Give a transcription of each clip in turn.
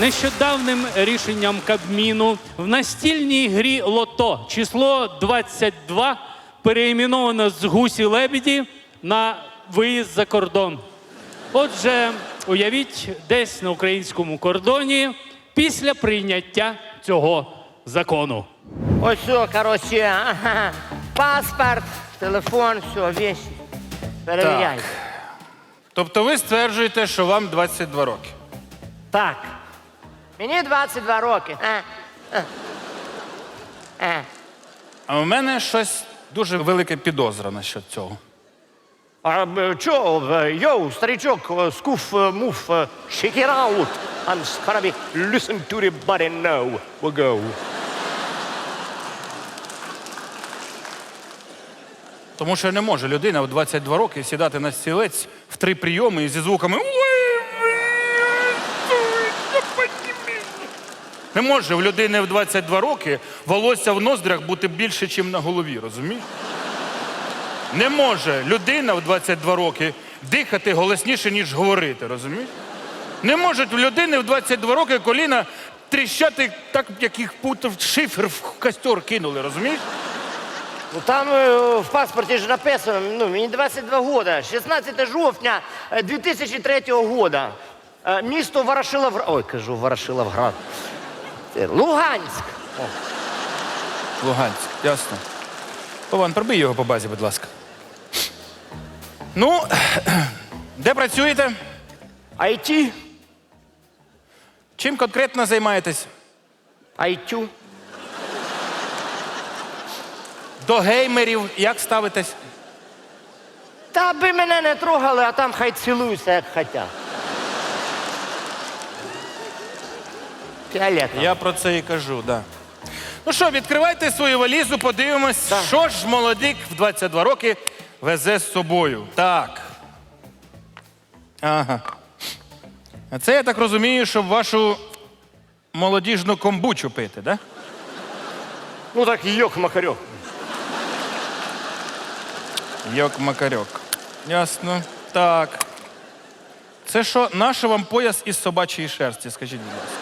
Нещодавним рішенням Кабміну в настільній грі Лото число 22 переіменовано з гусі лебіді на виїзд за кордон. Отже, уявіть, десь на українському кордоні після прийняття цього закону. Ось все, короче, ага. паспорт, телефон, все, вещи. Перевіряй. Так. Тобто ви стверджуєте, що вам 22 роки. Так. Мені 22 роки. А, а. А. А у мене щось дуже велике підозра насчет цього. А е, чо, е, йоу, старичок, е, скуф, е, муф, е, shake it out. I'm Scarabi, listen to the body now. We go. Тому що не може людина в 22 роки сідати на стілець в три прийоми зі звуками. Не може в людини в 22 роки волосся в ноздрях бути більше, ніж на голові, розумієш? Не може людина в 22 роки дихати голосніше, ніж говорити, розумієш? Не може в людини в 22 роки коліна тріщати так, як їх путав шифер в костер кинули, розумієш? Ну там е, в паспорті ж написано, ну, мені 22 года, 16 жовтня е, 2003 года. Е, Місто Ворошиловград. Ой, кажу, Ворошиловград. Це Луганськ. Луганськ, ясно. Паван, пробий його по базі, будь ласка. Ну, де працюєте? IT. Чим конкретно займаєтесь? IQ. До геймерів як ставитесь? Та аби мене не трогали, а там хай цілуються, як хотять. Фіолетово. Я про це і кажу, да. Ну що, відкривайте свою валізу, подивимось, що ж молодик в 22 роки везе з собою. Так. Ага. А це я так розумію, щоб вашу молодіжну комбучу пити, да? Ну так йох макарьох. Йок макарьок. Ясно. Так. Це що, наш вам пояс із собачої шерсті, скажіть, будь ласка.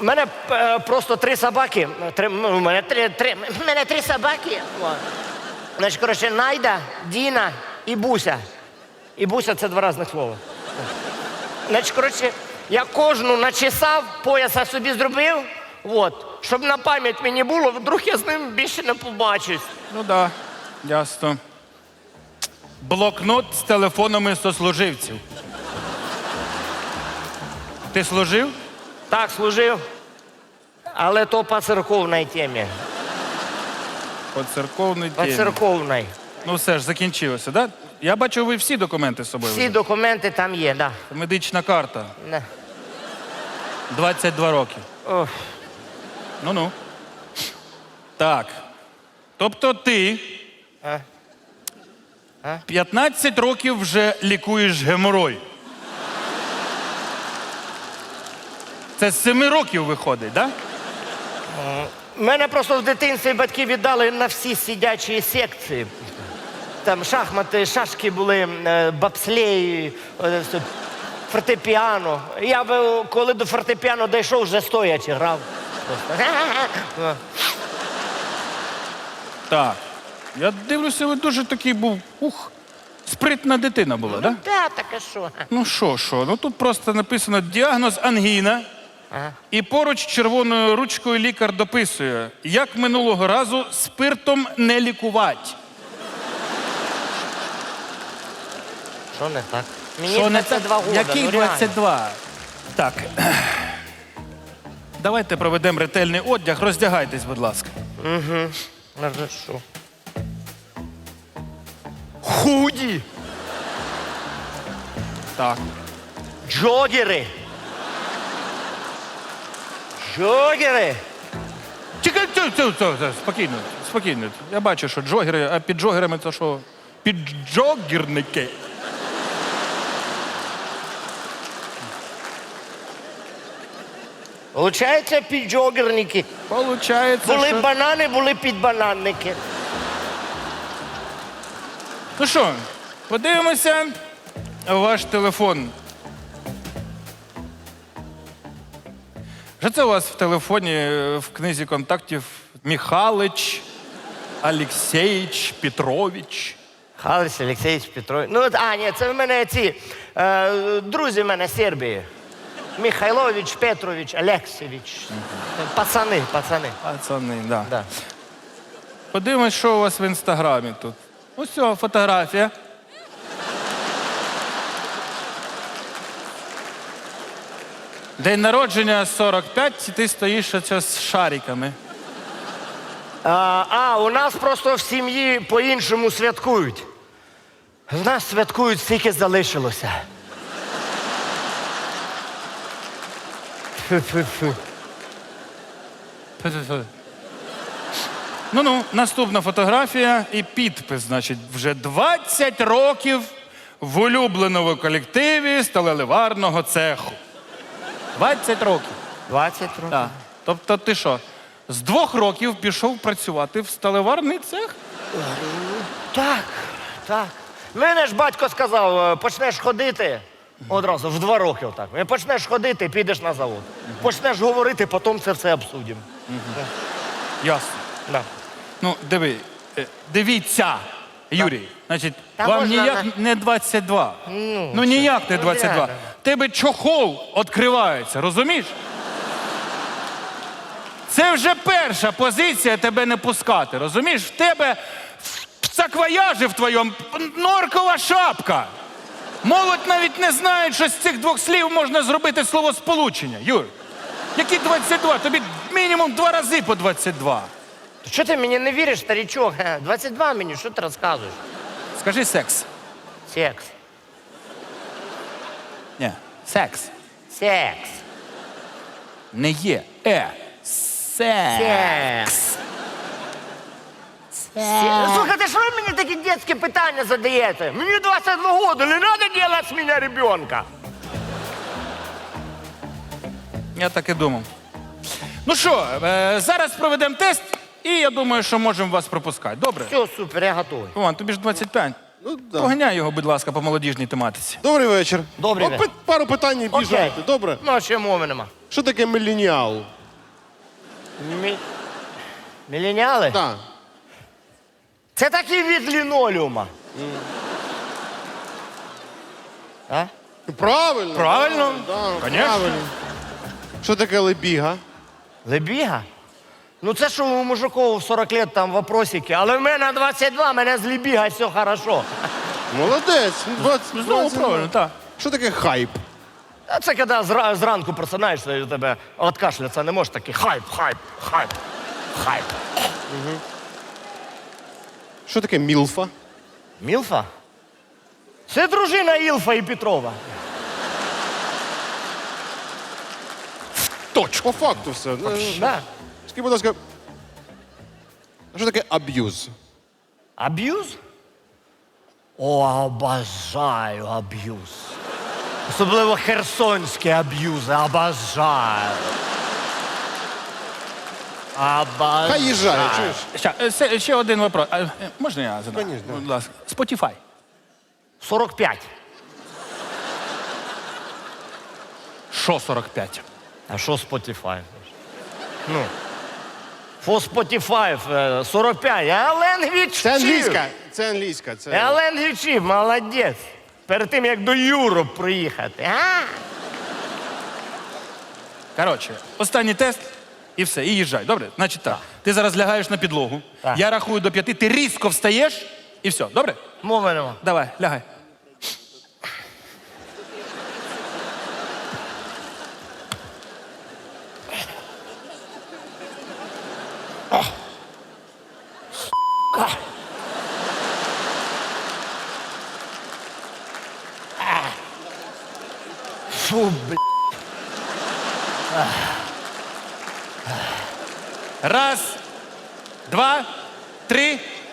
У мене е, просто три собаки. Три, ну, у мене три, три, у мене три собаки. Значить, коротше, Найда, Діна і Буся. І Буся це два різних слова. Значить, коротше, я кожну начесав, пояса собі зробив, от, щоб на пам'ять мені було, вдруг я з ним більше не побачусь. Ну да, ясно. Блокнот з телефонами сослуживців. Ти служив? Так, служив. Але то по церковній темі. По церковній По темі. церковній. Ну все ж, закінчилося, да? Я бачу, ви всі документи з собою. Всі взяли. документи там є, так. Медична карта. Да. 22 роки. Ох. Ну-ну. Так. Тобто ти А? А? 15 років вже лікуєш геморой. Це з 7 років виходить, так? Да? Мене просто в дитинстві батьки віддали на всі сидячі секції. Там шахмати, шашки були, е, е, все, фортепіано. Я би, коли до фортепіано дійшов, вже стоячи грав. Просто. Так. Я дивлюся, ви дуже такий був. Ух, спритна дитина була, так? Да? Та, так а що? Ну що, що? Ну тут просто написано діагноз ангіна. Ага. І поруч червоною ручкою лікар дописує, як минулого разу спиртом не лікувати. Що не так? Мені Що не 22 так? года. Який ну, реально. 22? Так. Давайте проведемо ретельний одяг. Роздягайтесь, будь ласка. За що? Худі, Так. джогери. Джогери. Чекай, це, це, це, це, спокійно, спокійно. Я бачу, що джогери, а під джогерами це що? Підджогерники. Получається, піджогерники. Получається, Були що... банани, були підбананники. Ну що, подивимося, ваш телефон. Що це у вас в телефоні е, в книзі контактів Михалич, Алексеїч, Петрович? Халис Олексійович Петрович. Ну, а, ні, це в мене ці е, друзі в мене з Сербії. Михайлович, Петрович, Олексійович. Пацани, пацани. Пацани, да. Да. Подивимось, що у вас в інстаграмі тут. Ось цього фотографія. День народження 45, і ти стоїш оце з шариками. А, а, у нас просто в сім'ї по-іншому святкують. В нас святкують скільки залишилося. Фу-фу-фу. Ну ну, наступна фотографія і підпис. Значить, вже 20 років в улюбленому колективі сталеливарного цеху. 20 років. 20 років. Так. Тобто ти що, з двох років пішов працювати в сталеварний цех? Так, так. Мене ж батько сказав, е, почнеш ходити одразу в два роки отак. Е, Почнеш ходити, підеш на завод. Почнеш говорити, потім це все обсудимо. Ясно. Да. Ну, диви, е, дивіться, Юрій. Значить, Та вам можна ніяк на- не 22. Ну, ніяк не ну, 22. реально. Тебе чохол відкривається, розумієш? Це вже перша позиція тебе не пускати, розумієш? В тебе в саквояжі в твоєму норкова шапка. Молодь навіть не знає, що з цих двох слів можна зробити словосполучення. Юр, які 22? Тобі мінімум два рази по 22. То Що ти мені не віриш, старичок? Ге, 22 мені, що ти розказуєш? Скажи секс. Секс. Ні, секс. Секс. Не є. Е. Секс. Секс. Слухайте, що ви мені такі дитячі питання задаєте? Мені 22 роки, не треба робити з мене ребенка. Я так і думав. Ну що, е, зараз проведемо тест, і я думаю, що можемо вас пропускати. Добре? Все, супер, я готовий. Іван, тобі ж 25. Ну, да. Поганяй його, будь ласка, по молодіжній тематиці. Добрий вечір. Добрий вечір. пи- Пару питань і Окей. біжати. Добре? Ну, а ще мови нема. Що таке міленіал? Мі... Міленіали? Так. Це такий від лінолеума. А? Правильно. Правильно. Да, Конечно. правильно. Що таке лебіга? Лебіга? Ну це що у мужиков в 40 лет там вопросики, але в мене 22, мене з лебіга все хорошо. Молодець. 20, Знову 20. правильно, так. Що таке хайп? А це коли зра- зранку просинаєшся і у тебе откашлятися не можеш такий хайп, хайп, хайп, хайп. Що таке мілфа? Мілфа? Це дружина Ілфа і Петрова. Точно. По факту все. Е, Да. Скажіть, будь ласка, що таке аб'юз? Аб'юз? О, обожаю аб'юз. Особливо херсонські аб'юзи, обожаю. Обожаю. Хай їжджає, чуєш? Ще, е, се- ще один вопрос. А, е, Можна я задам? Конечно. Будь ласка. Spotify. 45. Що 45? А що Spotify? Ну. For Spotify е, 45. А language Це англійська. Це англійська. Це... chip, молодець. Перед тим, як до Юроп приїхати. А? Коротше, останній тест і все, і їжджай. Добре? Значить так. Ти зараз лягаєш на підлогу. Так. Я рахую до п'яти, ти різко встаєш і все. Добре? Мовимо. Давай, лягай.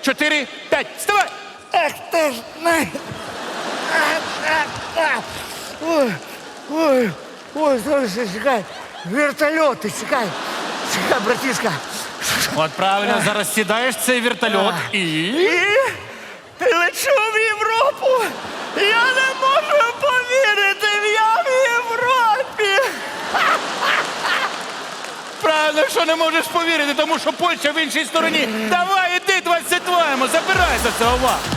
чотири, п'ять. Вставай! Ах ти ж най. Ах, ах, ах. Ой, ой, ой, слушай, чекай. Вертольоти, чекай. Чекай, братишка. От правильно, зараз сідаєш в цей вертольот і. І ти лечу в Європу. Я не можу повірити, я в Європі. Правильно, що не можеш повірити, тому що Польща в іншій стороні. Давай, Іди 22 це забирайся цього.